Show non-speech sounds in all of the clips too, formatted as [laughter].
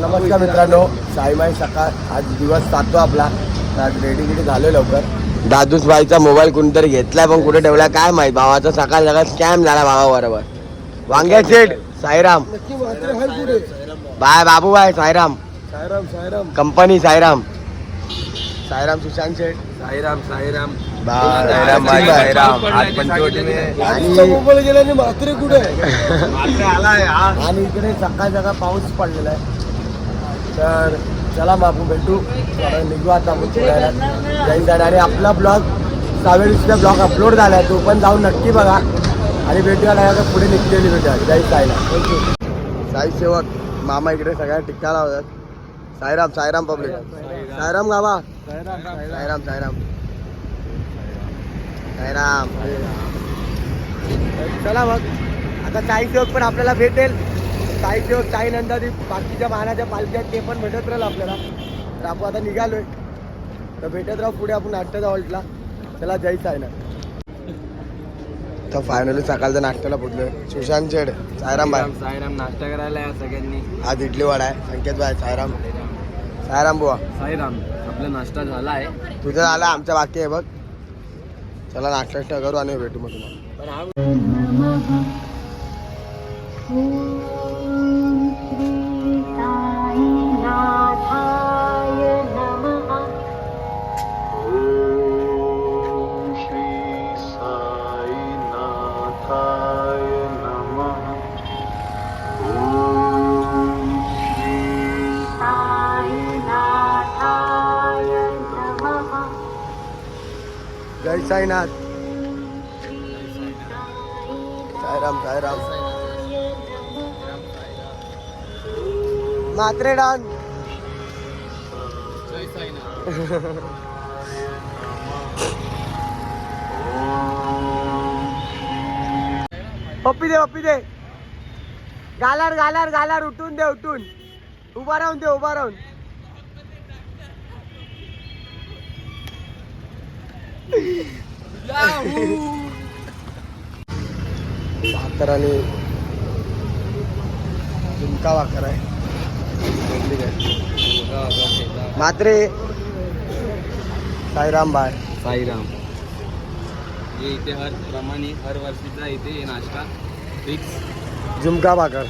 नमस्कार मित्रांनो साईमाई सकाळ आज दिवस सातो आपला. आज रेडी गिडी झालोय लवकर. दादूस बाईचा मोबाईल कोणतरी घेतलाय पण कुठे ठेवला काय माहीत? भावाचा सकाळ सकाळ स्कॅम झाला भावाबरोबर वांग्या शेठ साईराम. बाय बाबू बाय साईराम. साईराम साईराम. कंपनी साईराम. साईराम सुशांत शेठ साईराम साईराम. आणि इकडे सकाळ सकाळ पाऊस पडलेला आहे. तर चला मग आपण भेटू निघू आता आपण फिरायला आणि आपला ब्लॉग सावेरीचा ब्लॉग अपलोड झाला आहे तो पण जाऊन नक्की बघा. आणि भेटूया पुढे निघलेली भेटूया जय साईला साई सेवक मामा इकडे सगळ्या टिक्का लावतात. साईराम साईराम पब्लिक साईराम गावा. साईराम साईराम. साईराम. चला मग. आता साई सेवक पण आपल्याला भेटेल. साई सेवक साई नंदादीप बाकीच्या वाहनाच्या पालख्या ते पण भेटत राहील आपल्याला. तर आपण आता निघालोय. तर भेटत राहू पुढे आपण नाट्याचा हॉल्टला चला जय साईनाथ. तर फायनली सकाळच्या नाश्त्याला पोचलोय सुशांत शेड सायराम बाय साईराम नाश्ता करायला या सगळ्यांनी. आज इडली वडा आहे. संकेत बाय सायराम. सायराम बुवा. साईराम आपला नाश्ता झाला आहे तुझं झालं आमच्या बाकी आहे बघ. चला नाश्ता नाश्ता करू आणि भेटू मग तुम्हाला. साईनाथ. साईराम साईराम. मात्रे डान. पप्पी दे पप्पी दे. गालार गालार गालार उठून दे उठून. उभा राहून दे उभा राहून. भाकर आणि झुमका भाकर आहे. मात्रे. साईराम बाय साईराम. हे इथे हर प्रमाणे हर वर्षीचा इथे हे नाश्ता. फिक्स झुमका भाकर.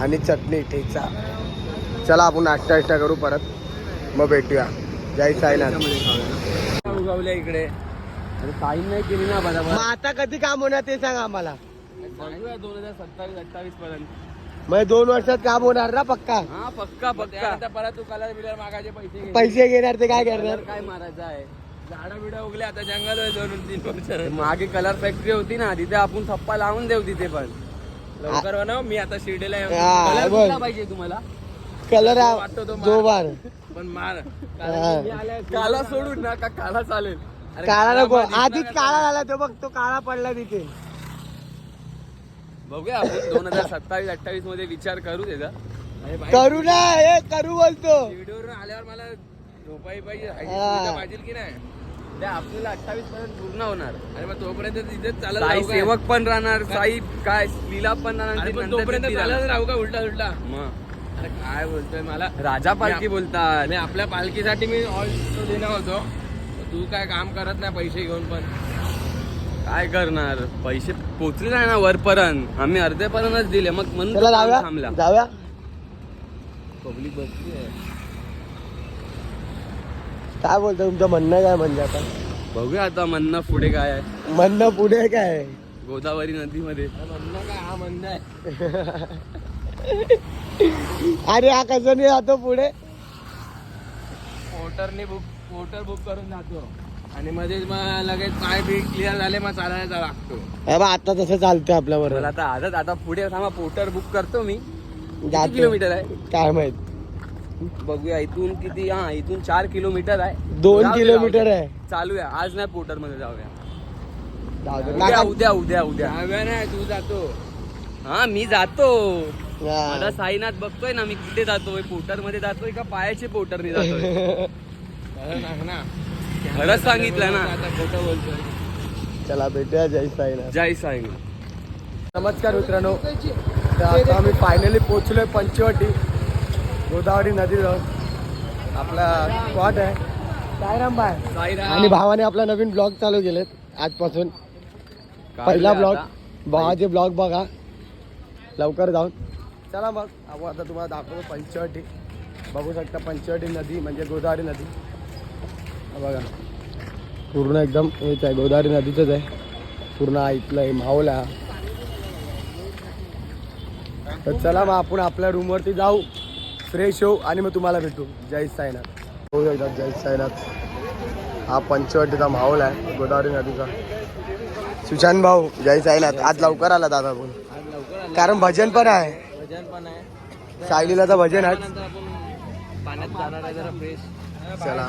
आणि चटणी ठेचा. चला आपण नाश्ता नाश्ता करू परत. मग भेटूया. जय साईनाथ. उगवल्या इकडे. अरे साईन नाही केली ना मग बरोबर आता कधी काम होणार ते सांग आम्हाला. बघूया दोन हजार सत्तावीस अठ्ठावीस पर्यंत मग दोन वर्षात काम होणार ना पक्का? हा पक्का पक्का. परत तू कलर बिलर मागायचे पैसे घे. पैसे घेणार ते काय करणार? काय मारायचं आहे? झाडं बिडं उगले आता जंगल आहे दोन तीन वर्ष. मागे कलर फॅक्टरी होती ना तिथे आपण थप्पा लावून देऊ तिथे पण. लवकर बनव मी आता शिर्डीला येऊन- हा, कलर बघ. कुठला पाहिजे तुम्हाला? कलर वाटतो तो मार. पण मार. मी आल्या- काला सोडून ना का काला चालेल. काळा नको. आधीच काळा झाला तो बघ तो काळा पडला तिथे. बघूया आपण दोन हजार सत्तावीस अठ्ठावीसमध्ये विचार करू त्याचा अरे करू ना हे करू बोलतो. व्हिडिओवर आल्यावर मला झोपाई पाहिजे. पाहिजे की नाही? आपल्याला अठ्ठावीस पर्यंत पूर्ण होणार. आणि मग तोपर्यंत तिथे चालत साई सेवक पण राहणार साई काय लीला पण राहणार तोपर्यंत चालत राहू का उलटा उलटा? मग. अरे काय बोलतोय मला? राजा पालखी बोलतात. मी आपल्या पालखीसाठी मी ऑल देणार होतो. तू काय काम करत नाही पैसे घेऊन पण. काय करणार? पैसे पोचले नाही ना वरपर्यंत. आम्ही अर्ध्यापर्यंतच दिले. मग म्हणून चला तो काम जाऊया. थांबला. जाऊया. पब्लिक बसली आहे. काय बोलतो तुमचं म्हणणं काय म्हणजे आता? बघूया आता म्हणणं पुढे काय आहे. म्हणणं पुढे काय गोदावरी नदीमध्ये. म्हणणं काय हा म्हणणं आहे. [laughs] अरे हा कसं नाही जातो पुढे? पोर्टरने बुक पोर्टर बुक करून जातो. आणि मध्येच मग लगेच पाय बी क्लिअर झाले मग चालायला लागतो. हे आता तसं चालतंय आपल्या मला बरोबर आता आजच आता पुढे थांबा पोर्टर बुक करतो मी. किती जातो. किलोमीटर आहे? काय माहीत? बघूया इथून किती हा इथून चार किलोमीटर आहे. दोन किलोमीटर. आहे. चालूया आज नाही पोर्टरमध्ये जाऊया. जाऊ दे. उद्या काका- उद्या उद्या उद्या. नाही तू जातो. हा मी जातो. हा. माझा साईनाथ बघतोय ना मी कुठे जातोय? पोर्टरमध्ये जातोय का पायाचे पोर्टरने जातोय? [laughs] खरंच सांगितलं ना. खोटं बोलतोय. चला भेटूया जय साईनाथ. जय साईनाथ. नमस्कार मित्रांनो. तर आता आम्ही फायनली पोहोचलोय पंचवटी गोदावरी नदी जाऊन आपला स्पॉट आहे. साईराम बाय. आणि भावाने आपला नवीन ब्लॉग चालू केलेत आजपासून. पहिला ब्लॉग. भावाचे ब्लॉग बघा. लवकर जाऊन. चला मग आपण आता तुम्हाला दाखवतो पंचवटी. बघू शकता पंचवटी नदी म्हणजे गोदावरी नदी. बघा. पूर्ण एकदम हेच आहे गोदावरी नदीचंच आहे. पूर्ण ऐकलं आहे माहोला तर चला मग आपण आपल्या रूमवरती जाऊ. फ्रेश होऊ आणि मग तुम्हाला भेटू. जय साईनाथ. हो एकदा जय साईनाथ. हा पंचवटीचा माहोल आहे गोदावरी नदीचा. सुशांत भाऊ जय साईनाथ. आज लवकर आला दादा पण. कारण भजन पण आहे. भजन पण आहे. सायलीलाचं भजन आहे चला.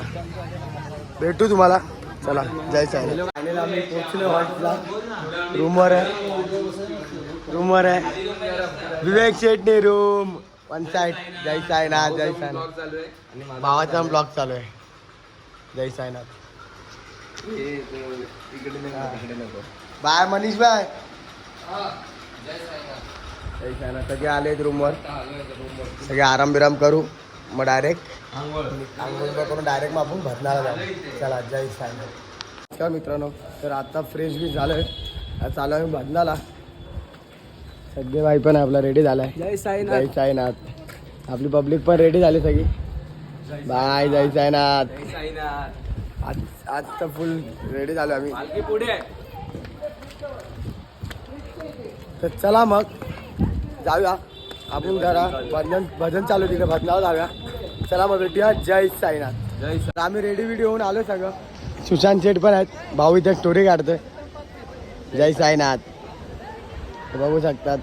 भेटू तुम्हाला. चला जय आहे आम्ही पोहोचलो रूमवर आहे. रूमवर आहे. विवेक शेटने रूम वन साईड जय साईनाथ जय साईनाथ. आहे आणि भावाचा ब्लॉग चालू आहे. जय साईनाथ. Bye Manish bye. जय साईनाथ. सगळे आलेत रूमवर सगळे आराम बिराम करू. मग डायरेक्ट आंघोळ. करून डायरेक्ट मग आपण भरणारा जाऊ चला जय नमस्कार मित्रांनो तर आता फ्रेश बी झालोय. आता चालू आहे भजनाला. सगळे बाई पण आपला रेडी झालाय. जय जय साईनाथ. साईनाथ आपली पब्लिक पण रेडी झाली सगळी. बाय जय साईनाथ. जय आज आज तर फुल रेडी झालो आम्ही. पुढे. आहे तर चला मग. जाऊया. आपण जरा भजन भजन चालू तिथे भजनावर जाऊया. चला मग भेटूया. जय साईनाथ. जय तर आम्ही रेडी व्हिडिओ होऊन आलो सगळं. सुशांत शेठ पण आहेत. भाऊ इथे स्टोरी काढतोय. जय साईनाथ. बघू शकतात.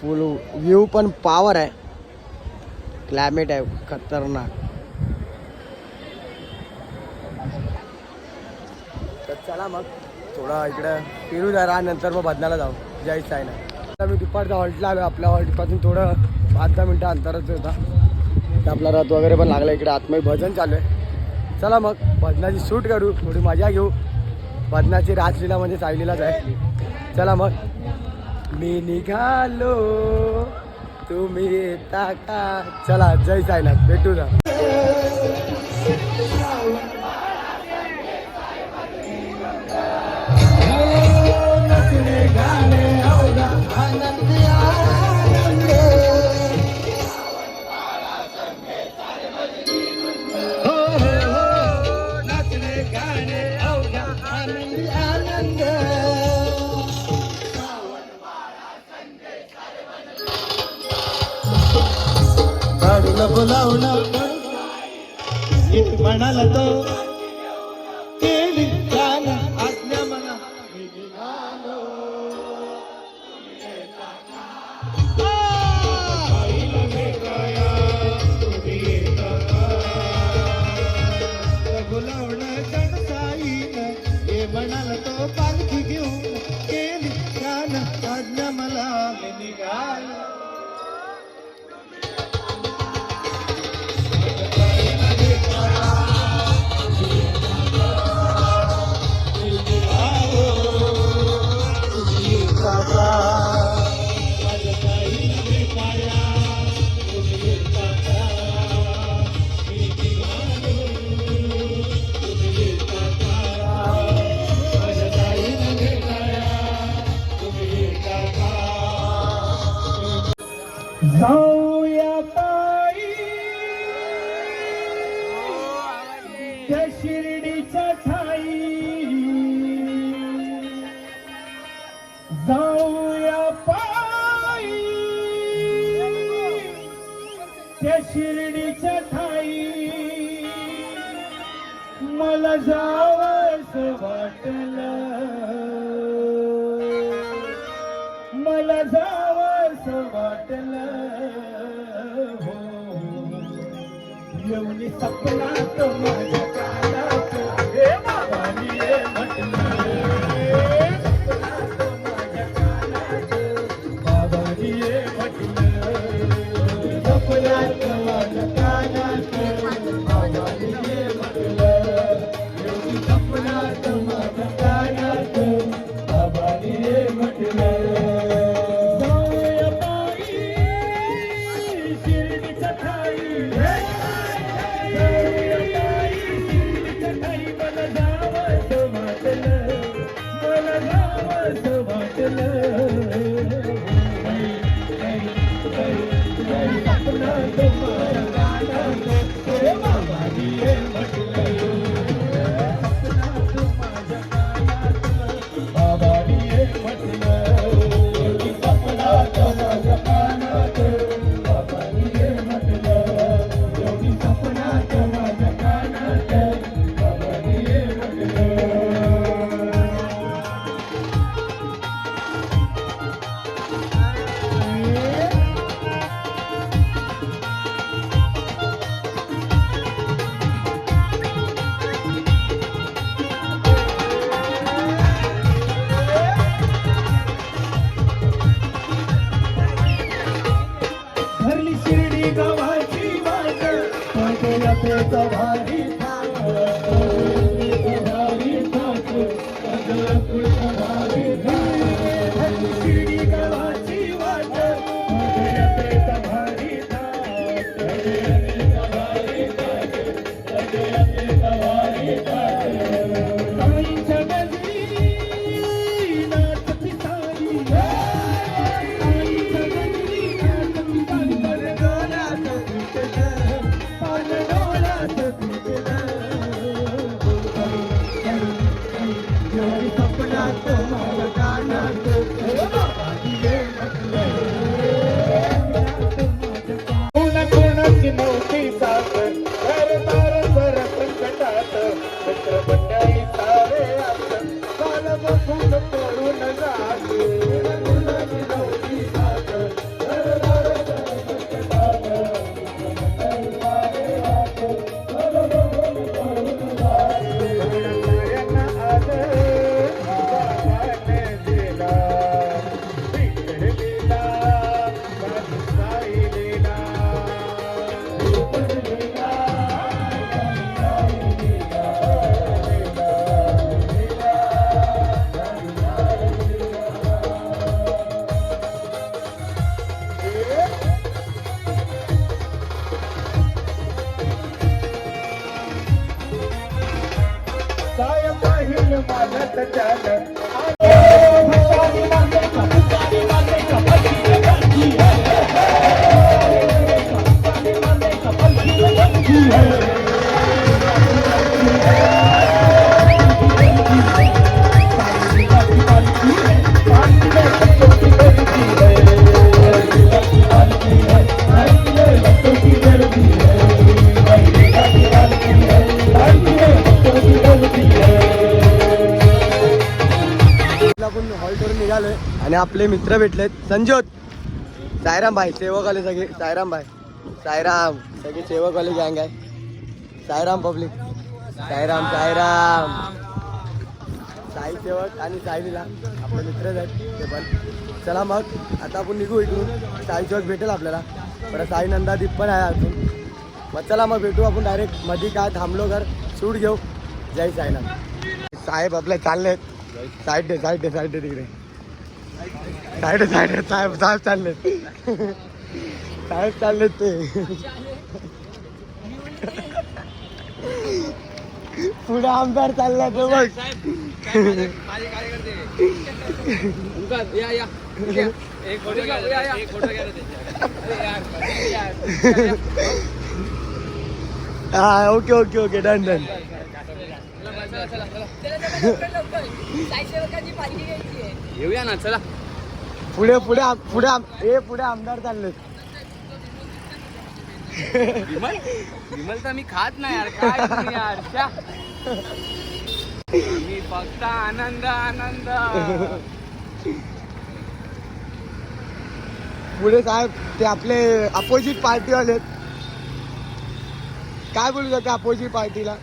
फुल व्ह्यू पण पॉवर आहे. क्लायमेट आहे खतरनाक. तर चला मग थोडा इकडं फिरू जरा नंतर मग बदनाला जाऊ. जय साईनाथ. आता मी दुपारचा हॉल्टला आलो आपल्या हॉल्टपासून थोडं पाच दहा मिनटं अंतरच होता आपला रथ वगैरे पण लागला इकडे आत्मही भजन चालू आहे. चला मग भजनाची शूट करू थोडी मजा घेऊ. भजनाची रासलीला म्हणजे सायलीलाच आहे. चला मग. मी निघालो तुम्ही येता का? चला जय साईनाथ भेटू ना. काढून बोलावलं म्हणाला तो शिर्डीच्या ठाई. मला जावस वाटलं. मला जावस वाटलं. हो, हो, हो येऊन सपनात माझ्या suffered. मानत आपण निघालोय. आणि आपले मित्र भेटलेत. संजोत. सायराम भाई सेवक आले सगळे. सायराम भाई. सायराम. सगळे सेवक आले गँग आहे. सायराम पब्लिक सायराम सायराम. साई सेवक आणि सायलीला आपले मित्रच आहेत ते पण. चला मग आता आपण निघू इकडून. साई सेवक भेटेल आपल्याला. परत साई नंदादीप पण आहे अजून. मग चला मग भेटू आपण डायरेक्टमध्ये काय थांबलो घर शूट घेऊ. जय साईनाथ. साहेब आपले चाललेत. साईड दे साईड दे साईड दे तिकडे. साईड साईड साहेब साहेब चाललेत. साहेब चाललेत ते. पुढे आमदार चालला तो बघ. हा okay okay okay done done. येऊया ना चला. पुढे पुढे आम- पुढे आम- ए पुढे आमदार चाललेत. विमल? विमल तर मी खात नाही यार. काय तुम्ही यार? श्या. मी फक्त आनंद आनंद. पुढे साहेब ते आपले अपोजिट पार्टीवाले काय बोलू शकता अपोजिट पार्टीला?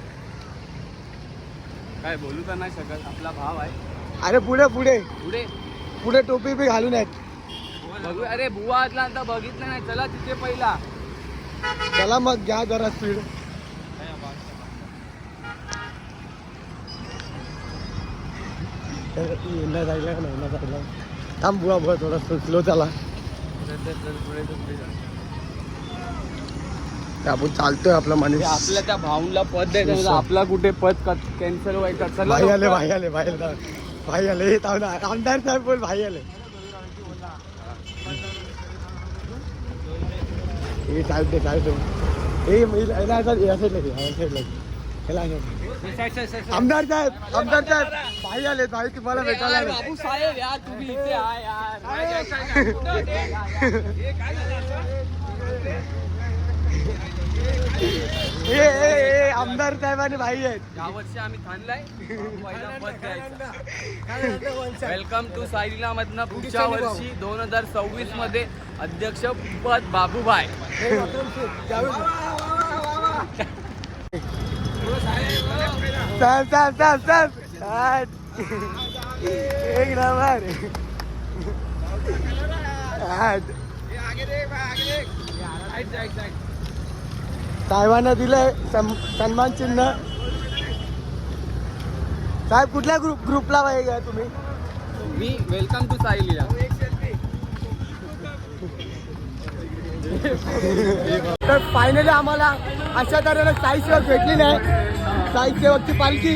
काय बोलू तर नाही शकत आपला भाव आहे. अरे पुढे पुढे. पुढे. पुढे टोपी बी घालून आहेत. बघू अरे बुवा आतला तर बघितलं नाही चला तिथे पहिला. चला मग घ्या जरा स्पीड थांब बुवा बुवा थोडा स्लो चला. ते आपण चालतोय आपला माणूस. आपल्या त्या भाऊला पद द्यायचं म्हणजे आपला कुठे पद कॅन्सल व्हायचं? चला भाई आले. भाई आले भाई आले. भाई आले. आमदार साहेब बोल भाई आले. हे साईड दे हे मी- याला. आमदार साहेब आमदार साहेब भाई आले भाई तुम्हाला भेटायला. बाबू साहेब यार तुम्ही इथे [laughs] [laughs] ए ए ए आमदार साहेब आणि भाई आहेत. या वर्षी आम्ही थांबलाय पहिला पद घ्यायचा. वेलकम टू साईला मधनं पुढच्या वर्षी दोन हजार सव्वीसमध्ये अध्यक्ष पद बाबूभाई. साहेब साहेब साहेब साहेब. एक नंबर. साहेब. साहेबांना दिलंय सन्मान चिन्ह. साहेब कुठल्या ग्रुप ग्रुपला पाहिजे तुम्ही? मी वेलकम टू साईलीला तर फायनली आम्हाला अशा तऱ्हेने साई सेवक भेटली नाही. साई सेवकची पालखी.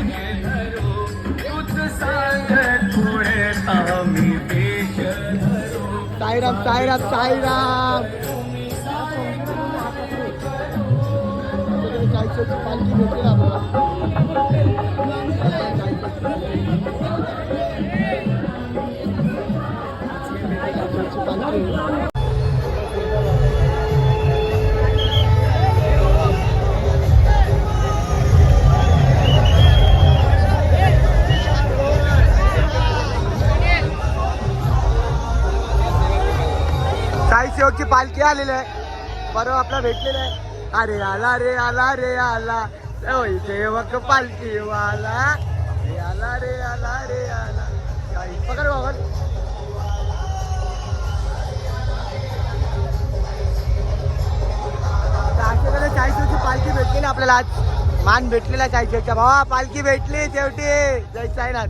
साईराम साईराम साईराम. साई सेवकची पालखी भेटली आम्हाला साईची पालखी साई सेवकची पालखी आलेली आहे. बरोबर आपला भेटलेला आहे. अरे आला रे आला रे आला. ओय सेवक पालखी वाला रे आला रे आला रे आला. काही पकड बाबा. चाळीसची पालखी ना आपल्याला आज. मान भेटलेला चाळीसच्या. भावा पालखी भेटली शेवटी. जय साईनाथ.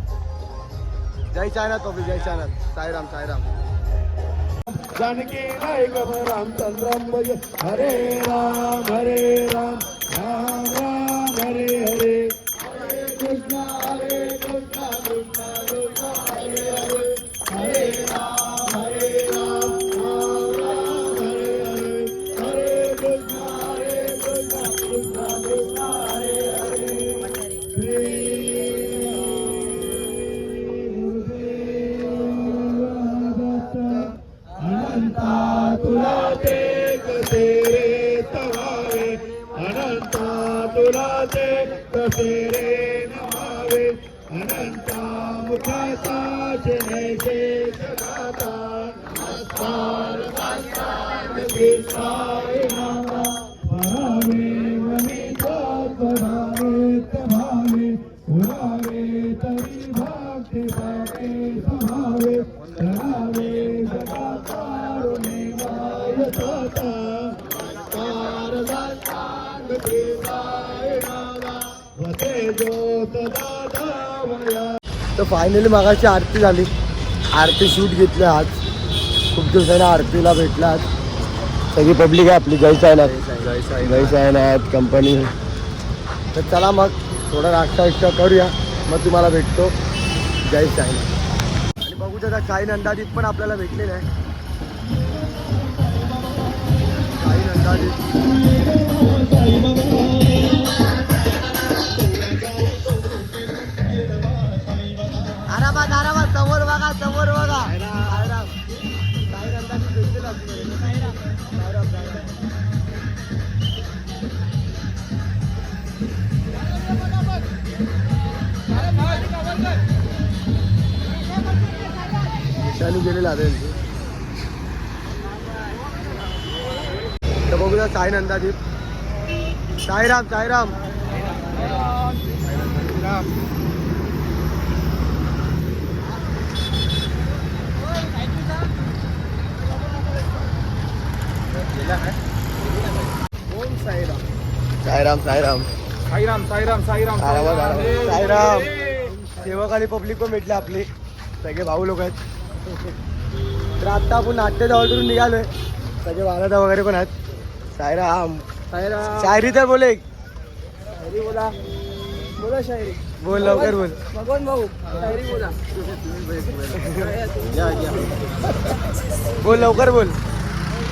जय साईनाथ बाबी जय साईनाथ. साईराम साईराम. जानकी नायक रामचंद्रम भज हरे राम हरे राम राम राम हरे हरे हरे। तुला ते कसे रे नमावे अनंता मुखाचा जयचे जगाता नमस्कार दाता फायनली मागाची आरती झाली. आरती शूट घेतलं आज. खूप दिवसाने आरतीला भेटला आज. सगळी पब्लिक आहे आपली. जय साईनाथ. जय साईनाथ. कंपनी तर चला मग थोडा नाश्ता इष्टा करूया. मग तुम्हाला भेटतो. जय साईनाथ. आणि बघू त्याचा साई नंदादीप पण आपल्याला भेटलेला आहे. साई नंदादीप समोर बघा. समोर साई भेटलेला साईराम गेलेला आहे. तर बघूया साई नंदादीप. साईराम साईराम. साईराम? साईराम साईराम. साईराम साईराम. साईराम सेवक आणि पब्लिक पण भेटले आपले. सगळे भाऊ लोक आहेत. तर आता आपण नाट्य जवळून निघालोय. सगळे वारदा वगैरे पण आहेत. साईराम. साईराम. शायरी तर बोले शायरी बोला. बोला शायरी. बोल लवकर बोल. भगवान भाऊ शायरी बोला. बोल लवकर बोल.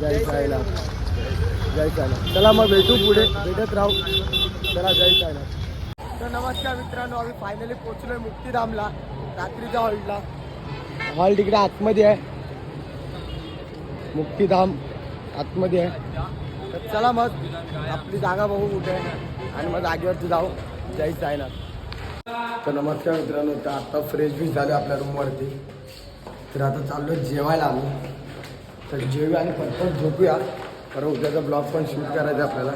जय साईनाथ. जय साईनाथ. चला मग भेटू पुढे. भेटत राहू. चला जय साईनाथ. तर नमस्कार मित्रांनो आम्ही फायनली पोहोचलोय मुक्तीधामला रात्रीच्या हॉल्टला हॉल तिकडे आतमध्ये आहे. मुक्तीधाम आतमध्ये आहे. तर चला मग आपली जागा बघू कुठे आहे. आणि मग जागेवरती जाऊ. जय साईनाथ. तर नमस्कार मित्रांनो तर आता फ्रेश बी झालं आपल्या रूमवरती तर आता चाललो जेवायला आम्ही. तर जेवूया आणि पटपट झोपूया कारण उद्याचा ब्लॉग पण शूट करायचा आहे आपल्याला.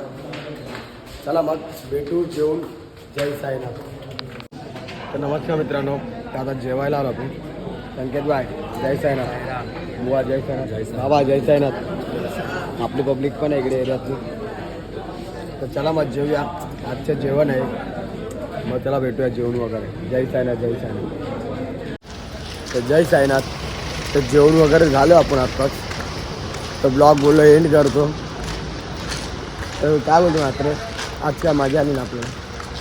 चला मग भेटू जेवून जय साईनाथ. तर नमस्कार मित्रांनो तर आता जेवायला आलो आपण. संकेत बाय जय साईनाथ. बुवा जय साईनाथ. जय बाबा जय साईनाथ. आपली पब्लिक पण आहे इकडे एरियातली. तर चला मग जेवूया. आजचं जेवण आहे. मग त्याला भेटूया जेवण वगैरे. जय साईनाथ जय साईनाथ. तर जय साईनाथ. तर जेवण वगैरे झालं आपण आत्ताच. तर ब्लॉग बोललो एंड करतो. तर काय बोलतो मात्र आज काय मजा आली ना आपल्याला.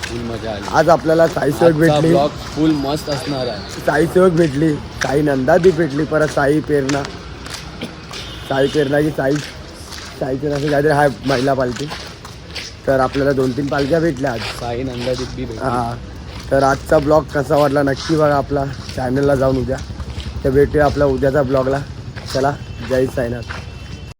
फुल मजा आली. आज आपल्याला साई सेवक भेटली. फुल मस्त असणार आहे. साई सेवक भेटली. साई नंदादी भेटली परत साई पेरणा साई पेरणा की साई साई पेरणा असं काहीतरी हाय महिला पालखी. तर आपल्याला दोन तीन पालख्या भेटल्या आज. साई नंदा दिप्पी हां. तर आजचा ब्लॉग कसा वाटला नक्की बघा आपला चॅनलला जाऊन उद्या. तर भेटूया आपल्या उद्याचा ब्लॉगला चला जय साईनाथ.